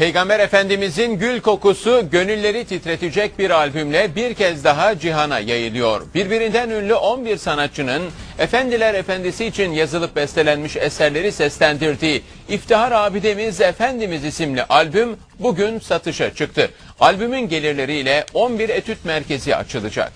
Peygamber Efendimizin gül kokusu gönülleri titretecek bir albümle bir kez daha cihana yayılıyor. Birbirinden ünlü 11 sanatçının Efendiler Efendisi için yazılıp bestelenmiş eserleri seslendirdiği İftihar Abidemiz Efendimiz isimli albüm bugün satışa çıktı. Albümün gelirleriyle 11 etüt merkezi açılacak.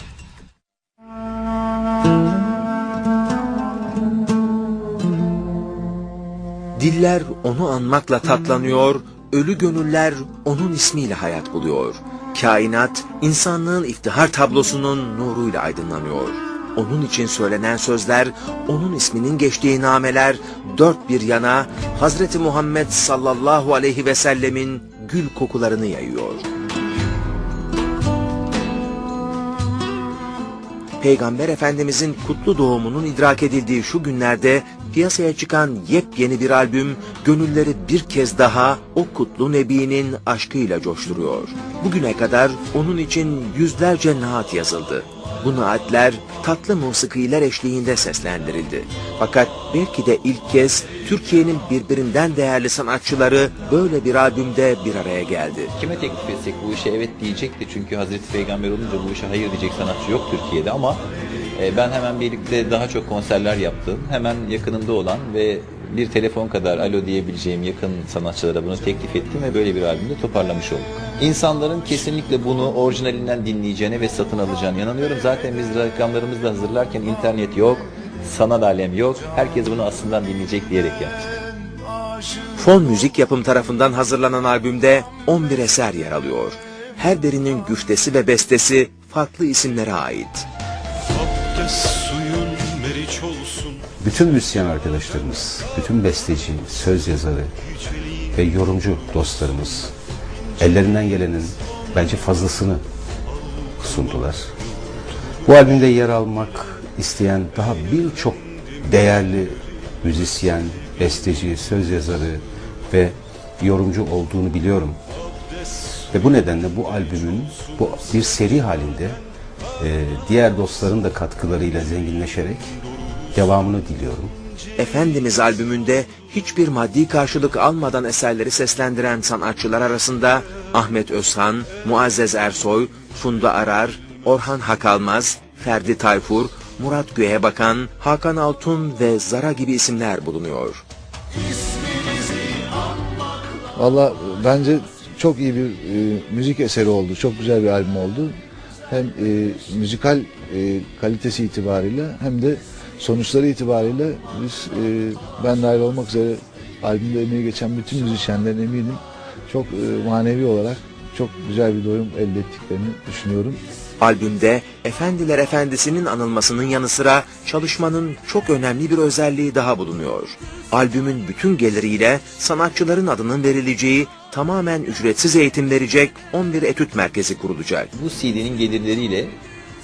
Diller onu anmakla tatlanıyor, ölü gönüller onun ismiyle hayat buluyor. Kainat, insanlığın iftihar tablosunun nuruyla aydınlanıyor. Onun için söylenen sözler, onun isminin geçtiği nameler dört bir yana Hazreti Muhammed sallallahu aleyhi ve sellemin gül kokularını yayıyor. Peygamber Efendimizin kutlu doğumunun idrak edildiği şu günlerde piyasaya çıkan yepyeni bir albüm gönülleri bir kez daha o kutlu nebinin aşkıyla coşturuyor. Bugüne kadar onun için yüzlerce naat yazıldı. Bu naatler tatlı musikiler eşliğinde seslendirildi. Fakat belki de ilk kez Türkiye'nin birbirinden değerli sanatçıları böyle bir albümde bir araya geldi. Kime teklif etsek bu işe evet diyecekti çünkü Hazreti Peygamber olunca bu işe hayır diyecek sanatçı yok Türkiye'de ama e, ben hemen birlikte daha çok konserler yaptım. Hemen yakınımda olan ve bir telefon kadar alo diyebileceğim yakın sanatçılara bunu teklif ettim ve böyle bir albümde toparlamış olduk. İnsanların kesinlikle bunu orijinalinden dinleyeceğine ve satın alacağına inanıyorum. Zaten biz rakamlarımızı da hazırlarken internet yok, sanat alem yok. Herkes bunu aslında dinleyecek diyerek yaptık. Fon Müzik Yapım tarafından hazırlanan albümde 11 eser yer alıyor. Her birinin güftesi ve bestesi farklı isimlere ait. Bütün müzisyen arkadaşlarımız, bütün besteci, söz yazarı ve yorumcu dostlarımız ellerinden gelenin bence fazlasını sundular. Bu albümde yer almak isteyen daha birçok değerli müzisyen, besteci, söz yazarı ve yorumcu olduğunu biliyorum. Ve bu nedenle bu albümün bu bir seri halinde diğer dostların da katkılarıyla zenginleşerek devamını diliyorum. Efendimiz albümünde hiçbir maddi karşılık almadan eserleri seslendiren sanatçılar arasında Ahmet Özhan, Muazzez Ersoy, Funda Arar, Orhan Hakalmaz, Ferdi Tayfur, Murat Göğebakan, Hakan Altun ve Zara gibi isimler bulunuyor. Valla bence çok iyi bir e, müzik eseri oldu. Çok güzel bir albüm oldu. Hem e, müzikal e, kalitesi itibariyle hem de sonuçları itibariyle biz e, ben dahil olmak üzere albümde emeği geçen bütün müzisyenlerin eminim çok e, manevi olarak çok güzel bir doyum elde ettiklerini düşünüyorum. Albümde Efendiler Efendisi'nin anılmasının yanı sıra çalışmanın çok önemli bir özelliği daha bulunuyor. Albümün bütün geliriyle sanatçıların adının verileceği tamamen ücretsiz eğitim verecek 11 etüt merkezi kurulacak. Bu CD'nin gelirleriyle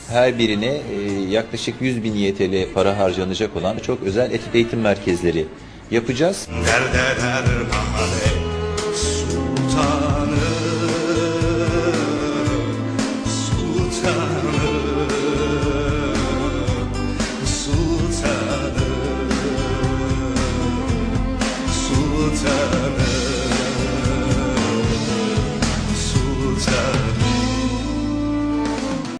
her birine e, yaklaşık 100 bin YTL para harcanacak olan çok özel etüt eğitim merkezleri yapacağız. Derde dermane sultanı sultanı sultanı sultanı